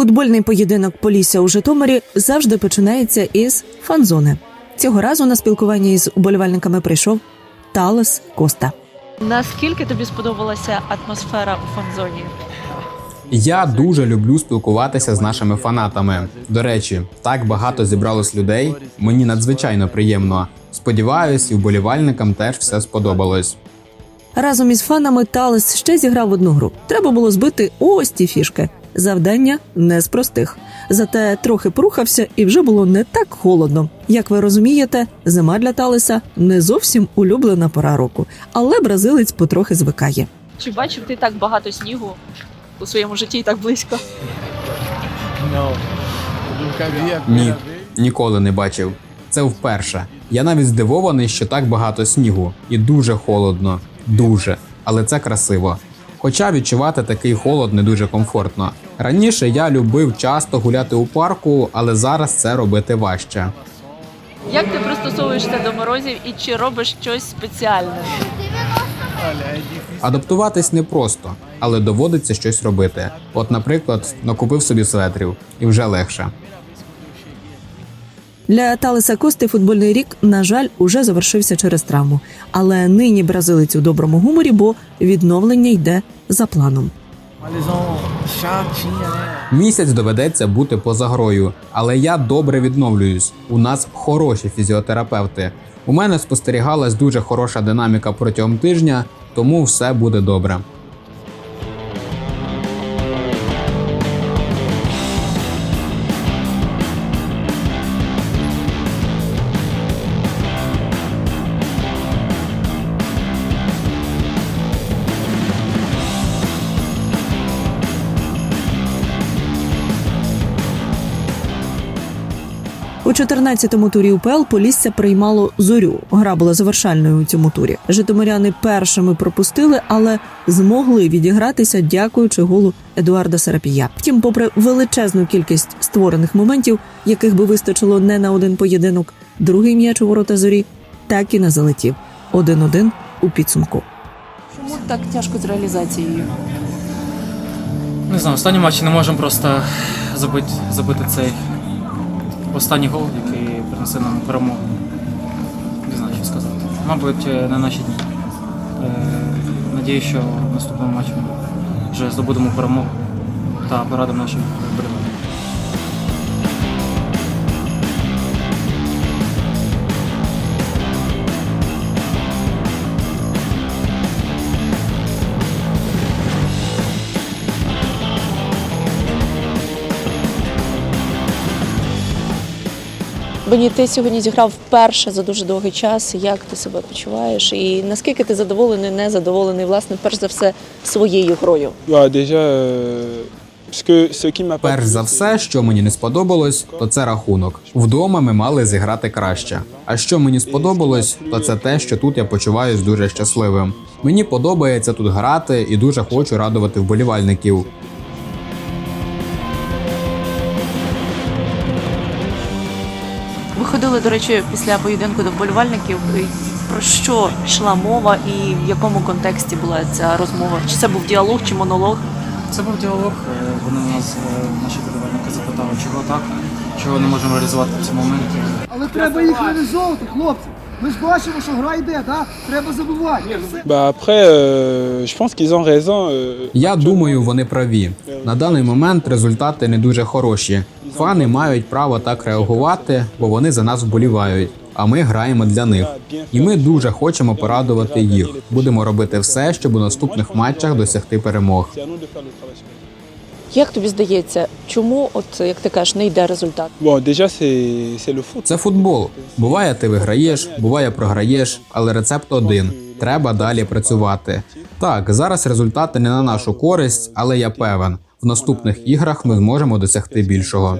Футбольний поєдинок Полісся у Житомирі завжди починається із фан-зони. Цього разу на спілкування із уболівальниками прийшов Талес Коста. Наскільки тобі сподобалася атмосфера у фан-зоні? Я дуже люблю спілкуватися з нашими фанатами. До речі, так багато зібралось людей. Мені надзвичайно приємно. Сподіваюсь, і вболівальникам теж все сподобалось. Разом із фанами Талес ще зіграв одну гру. Треба було збити ось ті фішки. Завдання не з простих. Зате трохи порухався і вже було не так холодно. Як ви розумієте, зима для Талеса не зовсім улюблена пора року, але бразилець потрохи звикає. Чи бачив ти так багато снігу у своєму житті і так близько? Ні, ніколи не бачив. Це вперше. Я навіть здивований, що так багато снігу, і дуже холодно. Дуже. Але це красиво. Хоча відчувати такий холод не дуже комфортно. Раніше я любив часто гуляти у парку, але зараз це робити важче. Як ти пристосовуєшся до морозів і чи робиш щось спеціальне? Адаптуватись непросто, але доводиться щось робити. От, наприклад, накупив собі светрів, і вже легше. Для Талеса Кости футбольний рік, на жаль, уже завершився через травму. Але нині бразилець у доброму гуморі, бо відновлення йде за планом. Місяць доведеться бути поза грою, але я добре відновлююсь. У нас хороші фізіотерапевти. У мене спостерігалась дуже хороша динаміка протягом тижня, тому все буде добре. 14-му турі УПЛ Полісся приймало зорю. Гра була завершальною у цьому турі. Житомиряни першими пропустили, але змогли відігратися, дякуючи голу Едуарда Сарапія. Втім, попри величезну кількість створених моментів, яких би вистачило не на один поєдинок, другий м'яч у ворота зорі так і не залетів. 1-1 у підсумку. Чому так тяжко з реалізацією? Не знаю, останній матчі не можемо просто забити, забити цей останній гол, який принесе нам перемогу. Не знаю, що сказати. Мабуть, е, на наші дні. Е, Надію, що в наступному матчі ми вже здобудемо перемогу та порадимо нашим вболівальникам. Бені, ти сьогодні зіграв вперше за дуже довгий час. Як ти себе почуваєш? І наскільки ти задоволений, не задоволений, власне, перш за все, своєю грою? Pas Перш за все, що мені не сподобалось, то це рахунок. Вдома ми мали зіграти краще. А що мені сподобалось, то це те, що тут я почуваюсь дуже щасливим. Мені подобається тут грати і дуже хочу радувати вболівальників. Ви ходили, до речі, після поєдинку до вболівальників. Про що йшла мова і в якому контексті була ця розмова? Чи це був діалог, чи монолог? Це був діалог. е, Вони нас, е, наші вболівальники, запитали, чого так, чого не можемо реалізувати в цьому моменті. Але треба їх реалізовувати, хлопці. Ми ж бачимо, що гра йде, так? Треба забувати. Euh, Я думаю, вони праві. На даний момент результати не дуже хороші. Фани мають право так реагувати, бо вони за нас вболівають. А ми граємо для них. І ми дуже хочемо порадувати їх. Будемо робити все, щоб у наступних матчах досягти перемог. Як тобі здається, чому, от як ти кажеш, не йде результат? Це футбол. Буває, ти виграєш, буває, програєш, але рецепт один: треба далі працювати. Так, зараз результати не на нашу користь, але я певен, в наступних іграх ми зможемо досягти більшого.